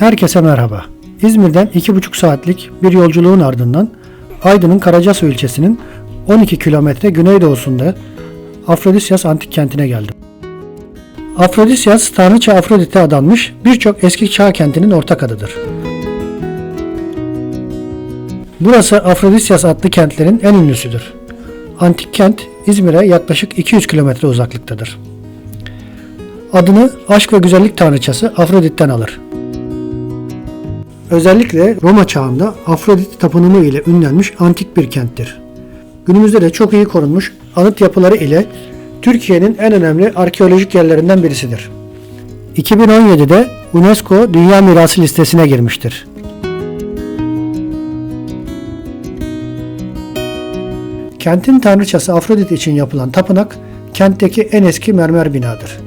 Herkese merhaba. İzmir'den 2,5 saatlik bir yolculuğun ardından Aydın'ın Karacasu ilçesinin 12 kilometre güneydoğusunda Afrodisyas antik kentine geldim. Afrodisyas, Tanrıça Afrodit'e adanmış birçok eski çağ kentinin ortak adıdır. Burası Afrodisyas adlı kentlerin en ünlüsüdür. Antik kent İzmir'e yaklaşık 200 kilometre uzaklıktadır. Adını aşk ve güzellik tanrıçası Afrodit'ten alır. Özellikle Roma çağında Afrodit tapınımı ile ünlenmiş antik bir kenttir. Günümüzde de çok iyi korunmuş anıt yapıları ile Türkiye'nin en önemli arkeolojik yerlerinden birisidir. 2017'de UNESCO Dünya Mirası listesine girmiştir. Kentin tanrıçası Afrodit için yapılan tapınak kentteki en eski mermer binadır.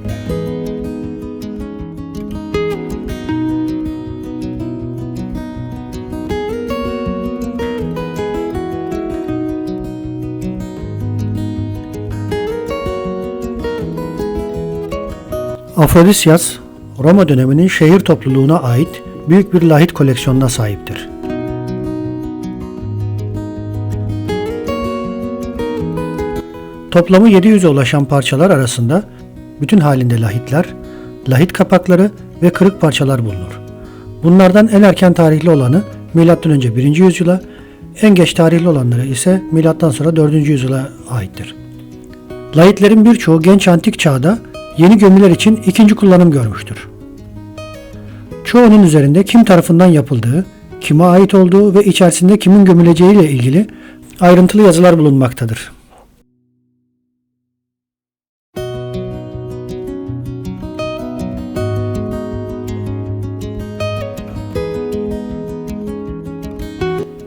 Afrodisyas, Roma döneminin şehir topluluğuna ait büyük bir lahit koleksiyonuna sahiptir. Toplamı 700'e ulaşan parçalar arasında bütün halinde lahitler, lahit kapakları ve kırık parçalar bulunur. Bunlardan en erken tarihli olanı M.Ö. 1. yüzyıla, en geç tarihli olanları ise M.Ö. sonra 4. yüzyıla aittir. Lahitlerin birçoğu genç antik çağda yeni gömüler için ikinci kullanım görmüştür. Çoğunun üzerinde kim tarafından yapıldığı, kime ait olduğu ve içerisinde kimin gömüleceği ile ilgili ayrıntılı yazılar bulunmaktadır.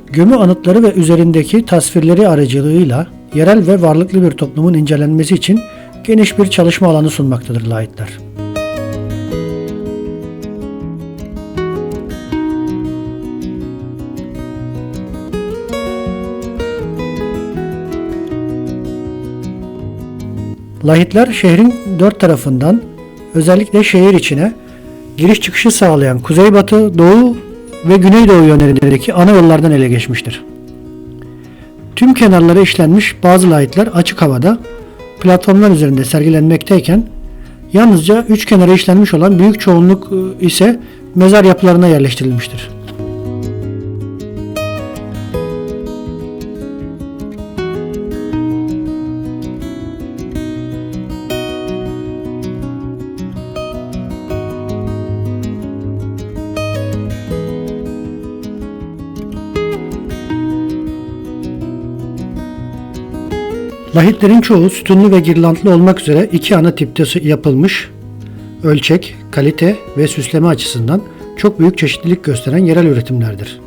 Gömü anıtları ve üzerindeki tasvirleri aracılığıyla yerel ve varlıklı bir toplumun incelenmesi için geniş bir çalışma alanı sunmaktadır lahitler. Lahitler şehrin dört tarafından özellikle şehir içine giriş çıkışı sağlayan kuzeybatı, doğu ve güneydoğu yönlerindeki ana yollardan ele geçmiştir. Tüm kenarları işlenmiş bazı lahitler açık havada platformlar üzerinde sergilenmekteyken yalnızca üç kenara işlenmiş olan büyük çoğunluk ıı, ise mezar yapılarına yerleştirilmiştir. Lahitlerin çoğu sütunlu ve girlantlı olmak üzere iki ana tipte yapılmış, ölçek, kalite ve süsleme açısından çok büyük çeşitlilik gösteren yerel üretimlerdir.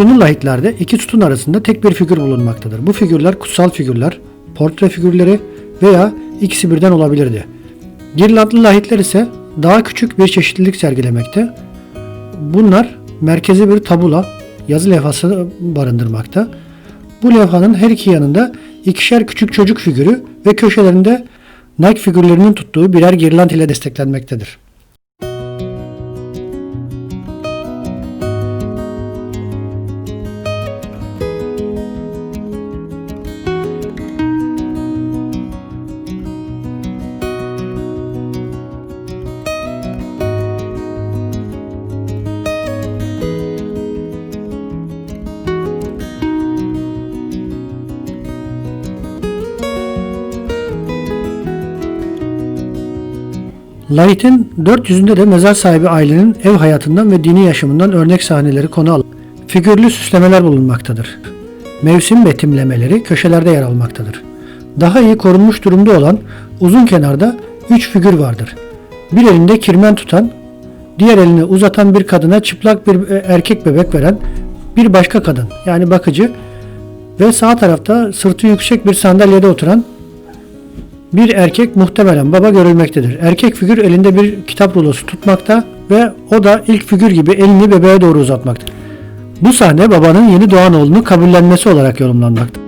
Sütunlu lahitlerde iki sütun arasında tek bir figür bulunmaktadır. Bu figürler kutsal figürler, portre figürleri veya ikisi birden olabilirdi. Girlandlı lahitler ise daha küçük bir çeşitlilik sergilemekte. Bunlar merkezi bir tabula, yazı levhası barındırmakta. Bu levhanın her iki yanında ikişer küçük çocuk figürü ve köşelerinde Nike figürlerinin tuttuğu birer girland ile desteklenmektedir. Dört yüzünde de mezar sahibi ailenin ev hayatından ve dini yaşamından örnek sahneleri konu alıp figürlü süslemeler bulunmaktadır. Mevsim betimlemeleri köşelerde yer almaktadır. Daha iyi korunmuş durumda olan uzun kenarda üç figür vardır. Bir elinde kirmen tutan, diğer elini uzatan bir kadına çıplak bir erkek bebek veren bir başka kadın yani bakıcı ve sağ tarafta sırtı yüksek bir sandalyede oturan bir erkek muhtemelen baba görülmektedir. Erkek figür elinde bir kitap rulosu tutmakta ve o da ilk figür gibi elini bebeğe doğru uzatmakta. Bu sahne babanın yeni doğan oğlunu kabullenmesi olarak yorumlanmakta.